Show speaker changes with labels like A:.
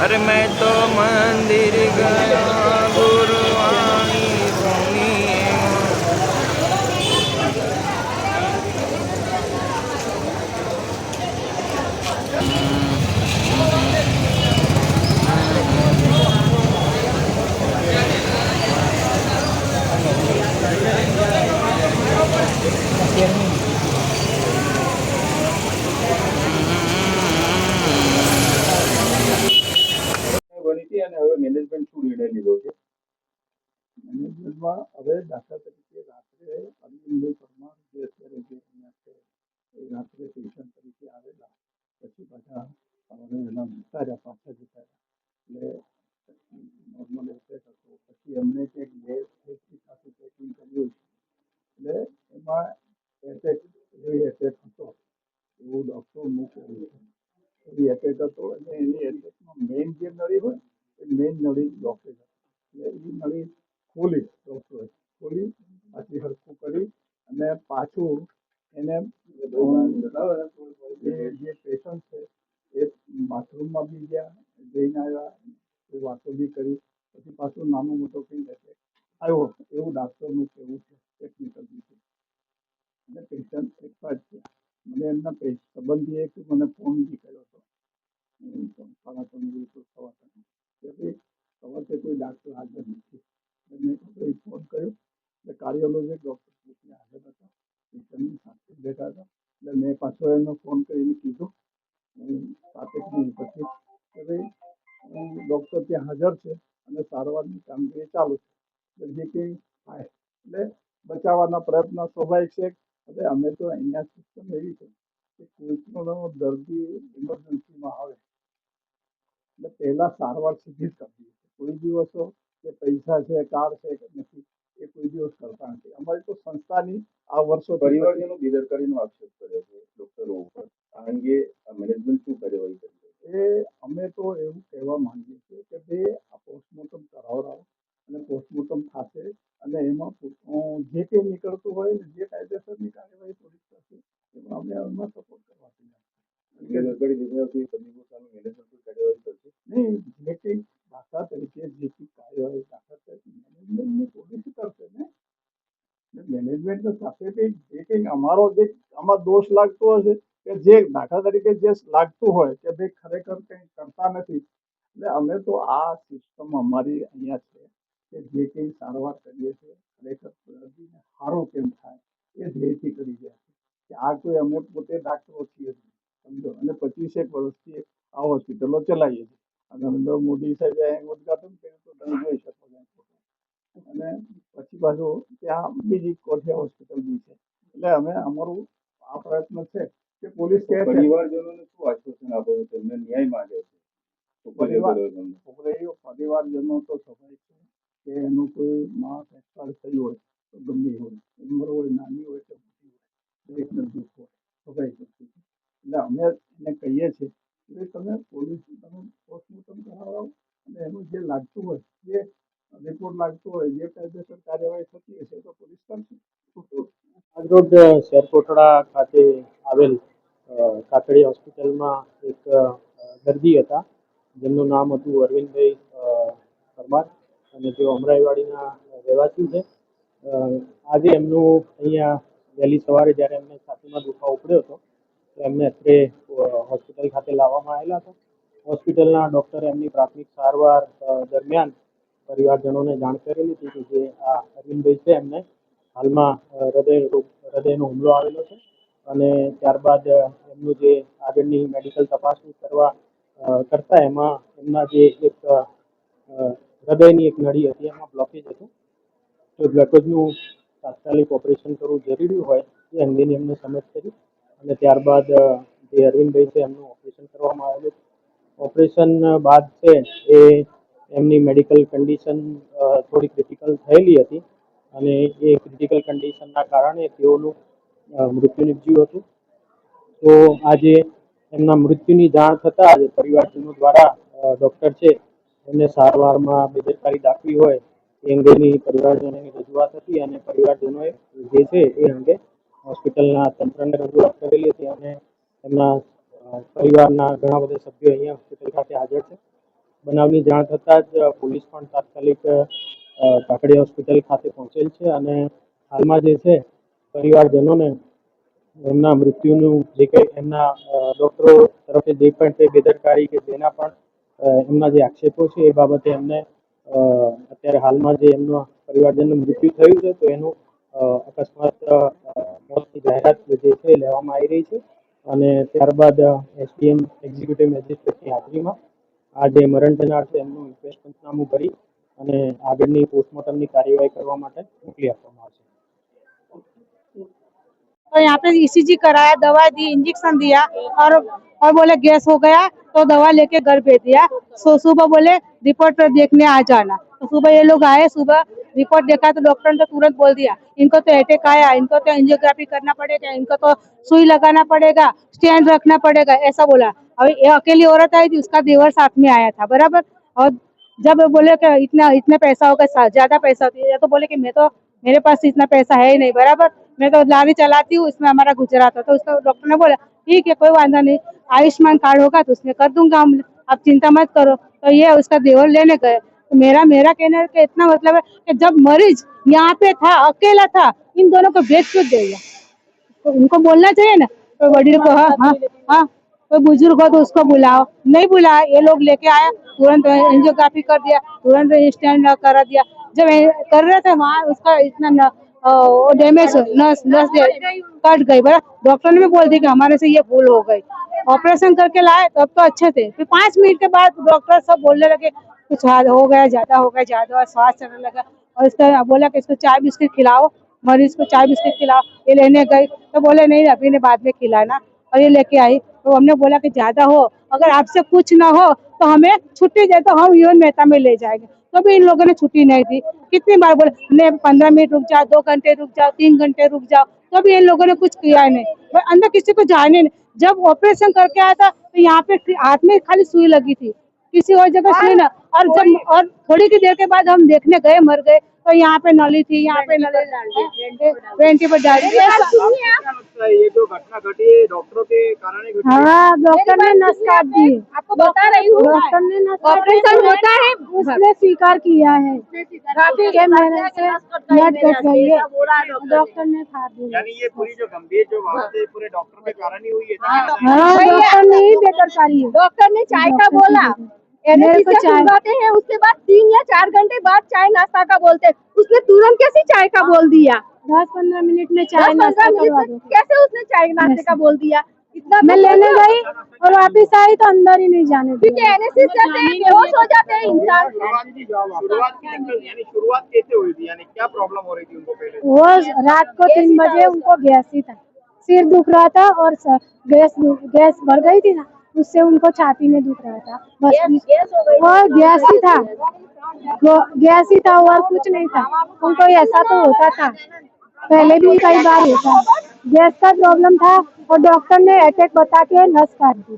A: અરે મેં તો મંદિર ગયા ગુરુવાણી
B: હતી અને હવે મેનેજમેન્ટ શું નિર્ણય લીધો છે મેનેજમેન્ટમાં હવે દાખલા તરીકે રાત્રે અરવિંદભાઈ પરમાર જે અત્યારે જે અહીંયા છે એ રાત્રે પેશન્ટ તરીકે આવેલા પછી પાછા સવારે એના જતા રહ્યા પાછા જતા મેઇન નળી બ્લોક થઈ જાય એટલે એ નળી ખોલી ડૉક્ટરે ખોલી પાછી હરખું કરી અને પાછું એને જે પેશન્ટ છે એ બાથરૂમમાં બી ગયા જઈને આવ્યા એ વાતો બી કરી. પછી પાછું નાનું મોટો કંઈ એટેક આવ્યો. એવું ડાક્ટરનું કહેવું છે ટેકનિકલ રીતે. અને પેશન્ટ એકતા જ છે મને એમના સંબંધીએ મને ફોન બી કર્યો હતો. હમ, તો સાડા ત્રણ દિવસ સવા ત્રણ કે ભાઈ સવારે કોઈ ડાક્ટર હાજર નથી. એટલે મેં કીધું ફોન કર્યો એટલે કાર્ડિયોલોજી ડૉક્ટર પૂછને હાજર હતા. પેશન્ટની સાથે બેઠા હતા. એટલે મેં પાછો એનો ફોન કરીને કીધું. હું સાતેક મિનિટ પછી કે ભાઈ ડૉક્ટર ત્યાં હાજર છે અને સારવારની કામગીરી ચાલુ છે. એટલે જે કંઈ થાય એટલે બચાવવાના પ્રયત્નો સ્વાભાવિક છે. હવે અમે તો અહીંયા સિસ્ટમ એવી છે કે કોઈ પણ દર્દી ઇમરજન્સીમાં આવે એટલે પહેલા સારવાર સીધી જ કરવી કોઈ દિવસો કે પૈસા છે કાર્ડ છે કે નથી એ કોઈ દિવસ કરતા નથી. અમારી તો સંસ્થાની આ વર્ષો
C: પરિવારજનો બેદરકારીનો આક્ષેપ કર્યો છે ડોક્ટરો ઉપર. આ અંગે મેનેજમેન્ટ શું કાર્યવાહી કરી?
B: એ અમે તો એવું કહેવા માંગીએ છીએ કે ભાઈ આ પોસ્ટમોર્ટમ કરાવડાવો અને પોસ્ટમોર્ટમ થશે અને એમાં જે કંઈ નીકળતું હોય ને જે કાયદેસરની કાર્યવાહી પોલીસ થશે એમાં અમે એમાં સપોર્ટ કરવા તૈયાર
C: કરશે
B: નહીં જે કંઈ દાખલા તરીકે જે કંઈ કાર્યવાહી દાખલા તરીકે મેનેજમેન્ટની પોલિસી કરશે ને મેનેજમેન્ટ સાથે કંઈ જે કંઈ અમારો જે આમાં દોષ લાગતો હશે કે જે દાખલા તરીકે જે લાગતું હોય કે ભાઈ ખરેખર કંઈ કરતા નથી એટલે અમે તો આ સિસ્ટમ અમારી અહીંયા છે કે જે કંઈ સારવાર કરીએ છીએ ખરેખર દર્દીને સારું કેમ થાય એ ધ્યેયથી કરી રહ્યા છે કે આ કોઈ અમે પોતે ડાક્ટરો છીએ જ નહીં. સમજો અને પચીસેક વર્ષથી આ હોસ્પિટલો ચલાવીએ છીએ અને નરેન્દ્ર મોદી સાહેબે અહીં ઉદઘાટન કર્યું તો તમે જોઈ શકો છો અને પછી પાછું ત્યાં બીજી કોઠિયા હોસ્પિટલ બી છે. એટલે અમે અમારું આ પ્રયત્ન છે કે પોલીસ કહે છે.
C: પરિવારજનોને શું આશ્વાસન આપે છે? તેમને ન્યાય માંગે છે?
B: છોકરીઓ પરિવારજનો તો સફાઈ છે કે એનું કોઈ માં એક્સપાયર થયું હોય તો ગમે હોય. ઉંમર હોય નાની હોય કે મોટી હોય દરેકને દુઃખ હોય સફાઈ વસ્તુ એટલે અમે એને કહીએ છીએ કે ભાઈ તમે પોલીસ તમે પોસ્ટમોર્ટમ કરાવો અને એનું જે લાગતું હોય જે રિપોર્ટ લાગતો હોય જે કાયદેસર કાર્યવાહી થતી હશે તો પોલીસ કરશે?
D: આજરોજ શેરકોટડા ખાતે આવેલ કાકડી હોસ્પિટલમાં એક દર્દી હતા. જેમનું નામ હતું અરવિંદભાઈ પરમાર અને તેઓ અમરાઈવાડીના રહેવાસી છે. આજે એમનું અહીંયા વહેલી સવારે જ્યારે એમને છાતીમાં દુખાવો પડ્યો હતો, તો એમને અત્રે હોસ્પિટલ ખાતે લાવવામાં આવેલા હતા. હોસ્પિટલના ડૉક્ટરે એમની પ્રાથમિક સારવાર દરમિયાન પરિવારજનોને જાણ કરેલી હતી કે જે આ અરવિંદભાઈ છે, એમને હાલમાં હૃદય હૃદયનો હુમલો આવેલો છે. અને ત્યારબાદ એમનું જે આગળની મેડિકલ તપાસણી કરવા કરતા એમાં એમના જે એક હૃદયની એક નળી હતી, એમાં બ્લોકેજ હતું. તો બ્લોકેજનું તાત્કાલિક ઓપરેશન કરવું જરૂરી હોય, એ અંગેની એમને સમજ કરી. અને ત્યારબાદ જે અરવિંદભાઈ છે, એમનું ઓપરેશન કરવામાં આવેલું ઓપરેશન બાદ છે એ એમની મેડિકલ કન્ડિશન થોડી ક્રિટિકલ થયેલી હતી અને એ ક્રિટિકલ કન્ડિશનના કારણે તેઓનું મૃત્યુ નીપજ્યું હતું. તો આજે એમના મૃત્યુની જાણ થતાં જ પરિવારજનો દ્વારા ડૉક્ટર છે, એમને સારવારમાં બેદરકારી દાખવી હોય એ અંગેની પરિવારજનોની રજૂઆત હતી અને પરિવારજનોએ જે છે એ અંગે હોસ્પિટલના તંત્રને રજૂઆત કરેલી હતી અને એમના પરિવારના ઘણા બધા સભ્યો અહીંયા હોસ્પિટલ ખાતે હાજર છે. બનાવની જાણ થતાં જ પોલીસ પણ તાત્કાલિક કાકડી હોસ્પિટલ ખાતે પહોંચેલ છે અને હાલમાં જે છે, પરિવારજનોને એમના મૃત્યુનું જે કંઈ એમના ડૉક્ટરો તરફે જે પણ તે બેદરકારી કે જેના પણ એમના જે આક્ષેપો છે એ બાબતે એમને અત્યારે હાલમાં જે એમનો પરિવારજનનું મૃત્યુ થયું છે તો એનું અકસ્માત મોતની જાહેરાત જે છે લેવામાં આવી રહી છે અને ત્યારબાદ એસડીએમ, એક્ઝિક્યુટિવ મેજિસ્ટ્રેટની હાજરીમાં આ જે મરણ જનાર છે એમનું ઇન્ક્વેસ્ટ પંચનામું કરી અને આગળની પોસ્ટમોર્ટમની કાર્યવાહી કરવા માટે મોકલી આપવામાં આવશે
E: तो यहाँ पे ईसीजी कराया दवा दी इंजेक्शन दिया और और बोले गैस हो गया तो दवा लेके घर भेज दिया सो सुबह बोले रिपोर्ट देखने आ जाना तो सुबह ये लोग आए सुबह रिपोर्ट देखा तो डॉक्टर ने तो तुरंत बोल दिया, इनको तो अटैक आया, इनको तो एंजियोग्राफी करना पड़ेगा, इनको तो सुई लगाना पड़ेगा स्टैंड रखना पड़ेगा, ऐसा बोला। ये अकेली औरत आई थी, उसका देवर साथ में आया था, बराबर? और जब बोले कि इतना इतना पैसा होगा ज़्यादा पैसा होती है तो बोले कि मैं तो मेरे पास इतना पैसा है ही नहीं, बराबर? मैं तो लारी चलाती हूँ, इसमें हमारा गुजरात है। तो उसको डॉक्टर ने बोला, ठीक है, कोई वादा नहीं, आयुष्मान कार्ड होगा तो उसमें कर दूँगा, हम, आप चिंता मत करो। तो ये उसका देवर लेने गए। मेरा मेरा कहने का इतना मतलब है कि जब मरीज़ यहाँ पे था, अकेला था, इन दोनों को भेज क्यों देगा तो उनको बोलना चाहिए ना? कोई वडील को हाँ हाँ हाँ कोई बुज़ुर्ग हो तो उसको बुलाओ। नहीं बुलाया, ये लोग लेके आया, तुरंत एंजियोग्राफी कर दिया, तुरंत स्टैंड करा दिया। जब कर रहे थे वहाँ, उसका इतना डैमेज नस नस कट गई, बड़ा। डॉक्टर ने भी बोल दिया कि हमारे से ये भूल हो गई। ऑपरेशन करके लाए, तब तो अच्छे थे। फिर पाँच मिनट के बाद डॉक्टर सब बोलने लगे कुछ हो गया ज़्यादा हो गया ज़्यादा हुआ, श्वास चलने लगा। और इसका बोला कि इसको चाय बिस्किट खिलाओ मरीज़ को चाय बिस्किट खिलाओ। ये लेने गई तो बोले नहीं अभी ने बाद में खिलाना और ये लेके आई। तो हमने बोला कि ज़्यादा हो अगर आपसे कुछ ना हो तो हमें छुट्टी दे तो हम यून मेहता में ले जाएँगे। तो भी इन लोगों ने छुट्टी नहीं दी। कितनी बार बोले नहीं पंद्रह मिनट रुक जाओ दो घंटे रुक जाओ तीन घंटे रुक जाओ। तो भी इन लोगों ने कुछ किया नहीं। भाई अंदर किसी को जाने नहीं। जब ऑपरेशन करके आया था तो यहाँ पे हाथ में खाली सुई लगी थी। किसी और जगह सुई ना। और जब और थोड़ी की देर के बाद हम देखने गए मर गए तो यहाँ पे नली थी यहाँ पे नली वेंटी पर डाल दी
A: ये जो घटना घटी है डॉक्टरों के कारण ही घटी हाँ?
E: डॉक्टर ने नस काट दी।
F: आपको बता रही हूँ।
E: डॉक्टर ने नस
F: ऑपरेशन होता है।
E: उसने स्वीकार किया है। से है। डॉक्टर ने? काट दी।
A: यानी ये पूरी जो गंभीर जो बात है पूरे डॉक्टर के कारण ही हुई है
E: हाँ डॉक्टर ने ही बेदरकारी
F: डॉक्टर ने चाय का बोला।
E: मेरे को चाय-
F: खुलवाते हैं? उसके बाद तीन या चार घंटे बाद चाय नाश्ता का बोलते हैं। उसने तुरंत कैसे चाय का बोल दिया?
E: दस पंद्रह मिनट में चाय नाश्ता करवा दो।
F: कैसे उसने चाय नाश्ते का बोल दिया? इतना
E: मैं
F: तो
E: लेने गई और वापिस आई तो अंदर ही नहीं जाने
F: क्योंकि
E: दिया।
F: एनेस्थीसिया से बेहोश हो जाते हैं इंसान।
A: शुरुआत कैसे हुई थी? यानी क्या प्रॉब्लम हो रही थी उनको पहले?
E: वो रात को तीन बजे उनको गैस ही था। सिर दुख रहा था और गैस गैस भर गई थी ना। उससे उनको छाती में दुख रहा था। बस वो गैस ही था। वो गैस ही था और कुछ नहीं था। उनको ऐसा तो होता था। पहले भी कई बार होता। गैस का प्रॉब्लम था और डॉक्टर ने अटैक बता के नस काट दी